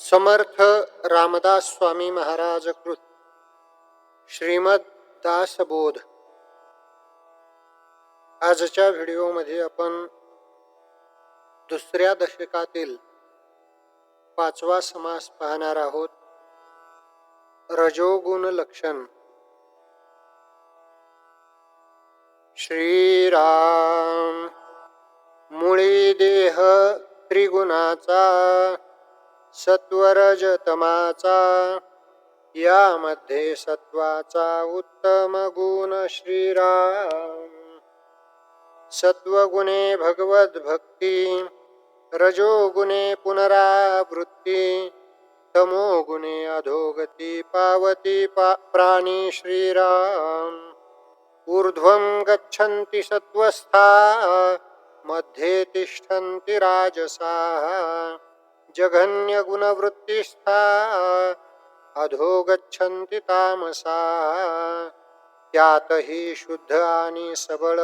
समर्थ रामदास स्वामी महाराज कृत। श्रीमद दासबोध। आजच्या व्हिडिओमध्ये आपण दुसऱ्या दशकातील पाचवा समास पाहणार आहोत. रजोगुण लक्षण। श्रीराम मुळी देह त्रिगुणाचा। सत्वरजतमाचा यामध्ये सत्वाचा उत्तम गुण श्रीराम. सत्वगुणे भगवत भक्ती रजोगुणे पुनरावृत्ती तमोगुणे अधोगती पावती पा प्राणी श्रीराम. ऊर्ध्वं गच्छन्ति सत्त्वस्था मध्ये तिष्ठन्ति राजसाः. जघन्यगुणवृत्तिस्था। अधो गच्छन्ति तामसा। त्यातही शुद्ध आणि सबळ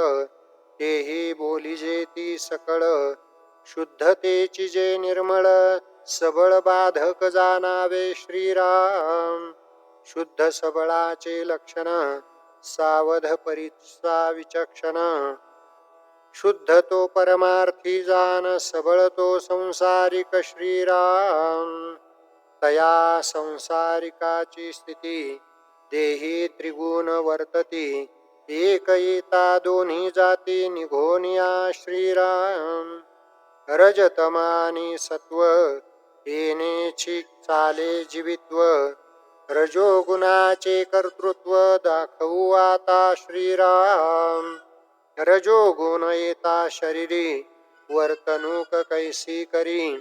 तेही बोलिजेती सकळ। शुद्धतेची जे निर्मळ सबळ बाधक जाणावे श्रीराम। शुद्ध सबळाचे लक्षण सावध परिचा विचक्षण। शुद्ध तो परमार्थी जान सबळ तो संसारिक श्रीराम. तया संसारिकाची स्थिती देही त्रिगुण वर्तती. एकयिता दोन्ही जाती निघोनिया श्रीराम. रजतमानी सत्व येनेची चाले जीवित्व. रजोगुणाचे कर्तृत्व दाखवू आता श्रीराम. रजोगुण येता शरीरी वर्तणूक कैसी करी?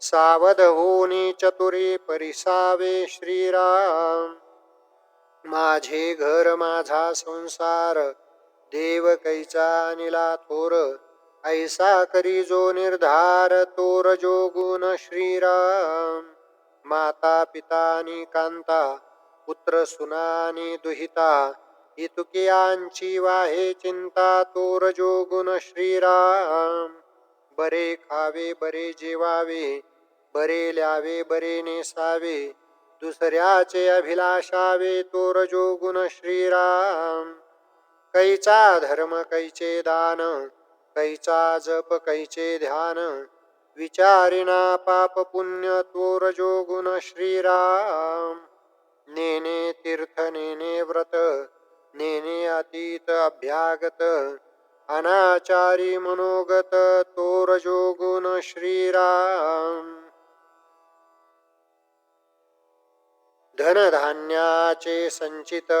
सावध होनी चतुरी परिसावे श्रीराम। माझे घर माझा संसार देव कैचा निला थोर ऐसा करी जो निर्धार तो रजोगुण श्रीराम। माता पितानी कांता पुत्र सुनानी दुहिता इतुकियांची वाहे चिंता तो रजोगुण श्रीराम. बरे खावे बरे जेवावे बरे ल्यावे बरे नेसावे दुसऱ्याचे अभिलाषावे तो रजोगुण श्रीराम. कैचा धर्म कैचे दान कैचा जप कैचे ध्यान विचारिना पाप पुण्य तो रजोगुण श्रीराम. नेने तीर्थ अतीत अभ्यागत अनाचारी मनोगत तो रजोगुण श्रीराम। धनधान्याचे संचित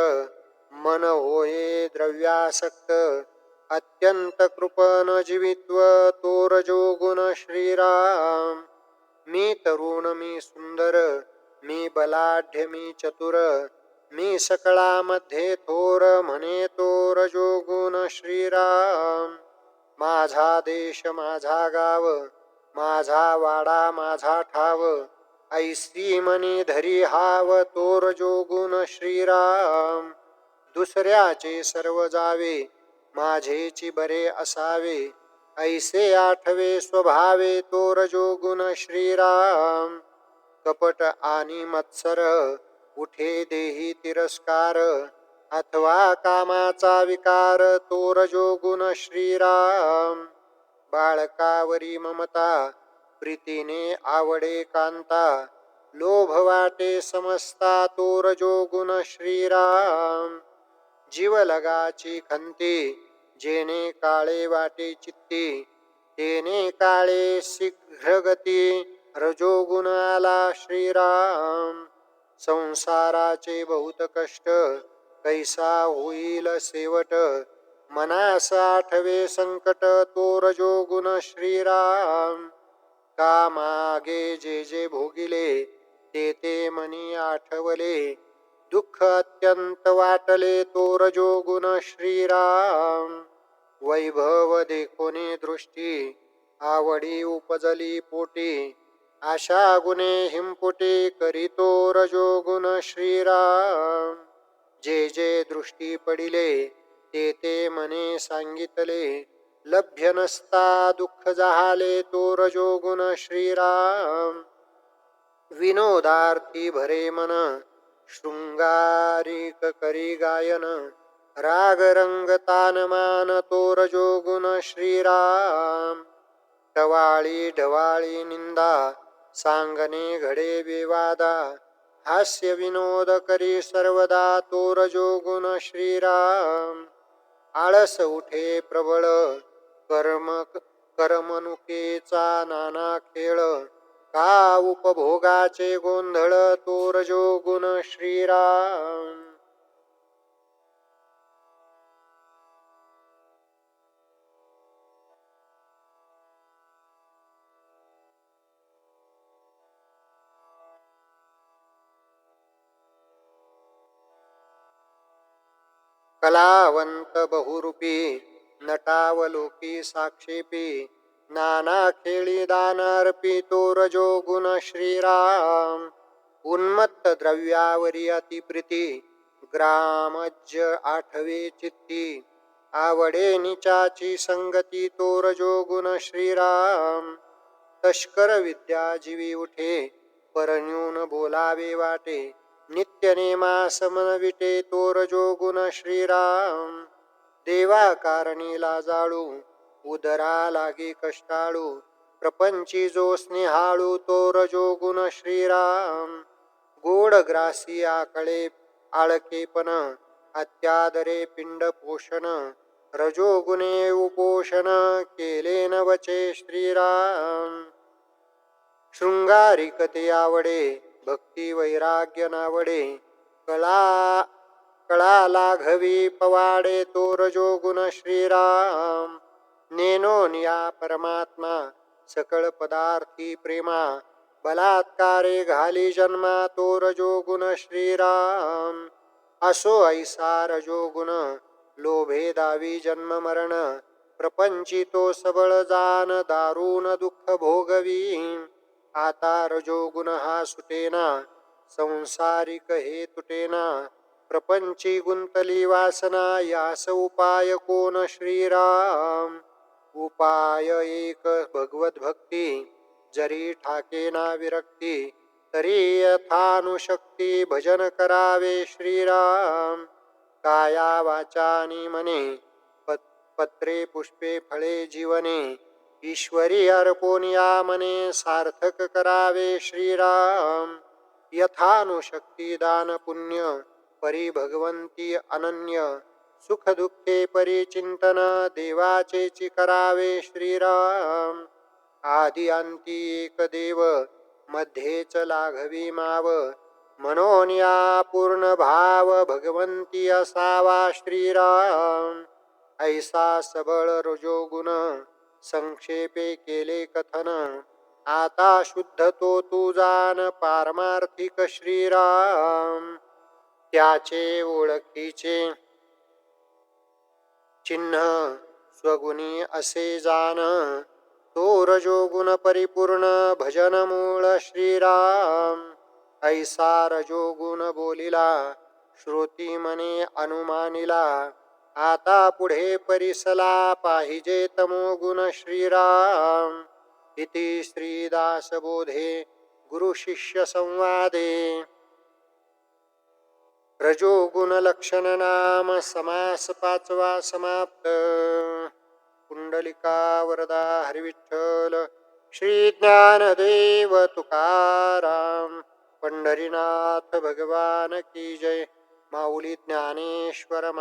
मन होये द्रव्यासक्त अत्यंत कृपन जीवित्व तो रजोगुण श्रीराम। मी तरुण मी सुंदर मी बलाढ्य मी चतुर मी सकळामध्ये थोर म्हणे तो रजोगुण श्रीराम. माझा देश माझा गाव माझा वाडा माझा ठाव. ऐसी मनी धरी हाव तो रजोगुण श्रीराम. दुसऱ्याचे सर्व जावे माझेची बरे असावे. ऐसे आठवे स्वभावे तो रजोगुण श्रीराम. कपट आणि मत्सर उठे देही तिरस्कार? अथवा कामाचा विकार? तो रजोगुण श्रीराम. बाळकावरी ममता प्रीतीने आवडे कांता. लोभ वाटे समजता तो रजोगुण श्रीराम. जीवलगाची खंती जेने काळे वाटे चित्ती. तेने काळे शीघ्रगती रजोगुण आला श्रीराम. संसाराचे बहुत कष्ट कैसा होईल शेवट? मनास आठवे संकट तो रजोगुण श्रीराम. का मागे जे जे भोगिले ते ते मनी आठवले. दुःख अत्यंत वाटले तो रजोगुण श्रीराम. वैभव देखोनी दृष्टी आवडी उपजली पोटी. आशा गुणे हिंपुटे करीतो रजोगुण श्रीराम. जे जे दृष्टी पडिले ते ते मने सांगितले. लभ्य नसता दुःख जहाले तो रजोगुण श्रीराम. विनोदार्थी भरे मन शृंगारिक करी गायन. राग रंग तान मान तो रजोगुण श्रीराम. टवाळी ढवाळी निंदा सांगणे घडे विवादा। हास्य विनोद करी सर्वदा तोर गुण श्रीराम। आळस उठे प्रबळ कर्म करमनुकेचा नाना खेळ। का उपभोगाचे गोंधळ तोर गुण श्रीराम। कलावंत बहुरूपी नटावलोकी साक्षेपी नाना खेळी दानार्पी तो रजो गुण श्रीराम उन्मत्त द्रव्यावरी अतिप्रीती ग्रामज्ज आठवे चित्ती आवडे निचाची संगती तो रजो गुण श्रीराम तस्कर विद्या जीवी उठे परन्यून बोलावे वाटे नित्य नेमास विटे गुण श्रीराम। देवा कारणीला जाळू उदरा लागी कष्टाळू प्रपंची जो स्नेहाळू तो जो गुण श्रीराम। गोड ग्रासी आकळे आळकेपण अत्यादरे पिंड पोषण रजोगुणे उपोषण केले न वचे श्रीराम शृंगारिकते आवडे भक्ती वैराग्य नावडे कला कळा लाघवी पवाडे तोर गुण श्रीराम नेनोनिया परमात्मा सकळ पदार्थी प्रेमा। बलात्कारे घाली जन्मा तो जो गुण श्रीराम। असो ऐसा रजो गुण लोभे दावी जन्म मरण। प्रपंचितो सबळ जान दारुण दुःख भोगवी आता रजोगुण हा सुटेना संसारिक हे तुटेना प्रपंची गुंतली वासना यास उपाय कोण श्रीराम? उपाय एक भगवत भक्ती जरी ठाकेना विरक्ती तरी यथानुशक्ती भजन करावे श्रीराम. काया वाचानी मने पत्रे पुष्पे फळे जीवने ईश्वरी अर्पोनिया मने सार्थक करावे श्रीराम. यथानुशक्ती दान पुण्य परी भगवंती अनन्य सुख दुःखे परिचिंतन देवाचे करावे श्रीराम. आदि अंती एक देव मध्येच लाघवी माव म्हणून या पूर्ण भाव भगवंती असावा श्रीराम. ऐसा सबळ रजोगुण संक्षेपे केले कथन. आता शुद्ध तो तू जान पारमार्थिक श्रीराम. त्याचे ओळखीचे चिन्ह स्वगुणी असे जान. तो रजोगुण परिपूर्ण भजन मूळ श्रीराम. ऐसा रजोगुण बोलिला श्रोती मने अनुमानिला. आता पुढे परिसला पाहिजे तमो गुण श्रीराम. इति श्रीदास बोधे गुरु शिष्य संवादे. रजोगुण लक्षण नाम समास पाचवा समाप्त. कुंडलिका वरदा हरिविठ्ठल श्रीज्ञानदेव तुकाराम. पंढरीनाथ भगवान की जय. माऊली ज्ञानेश्वर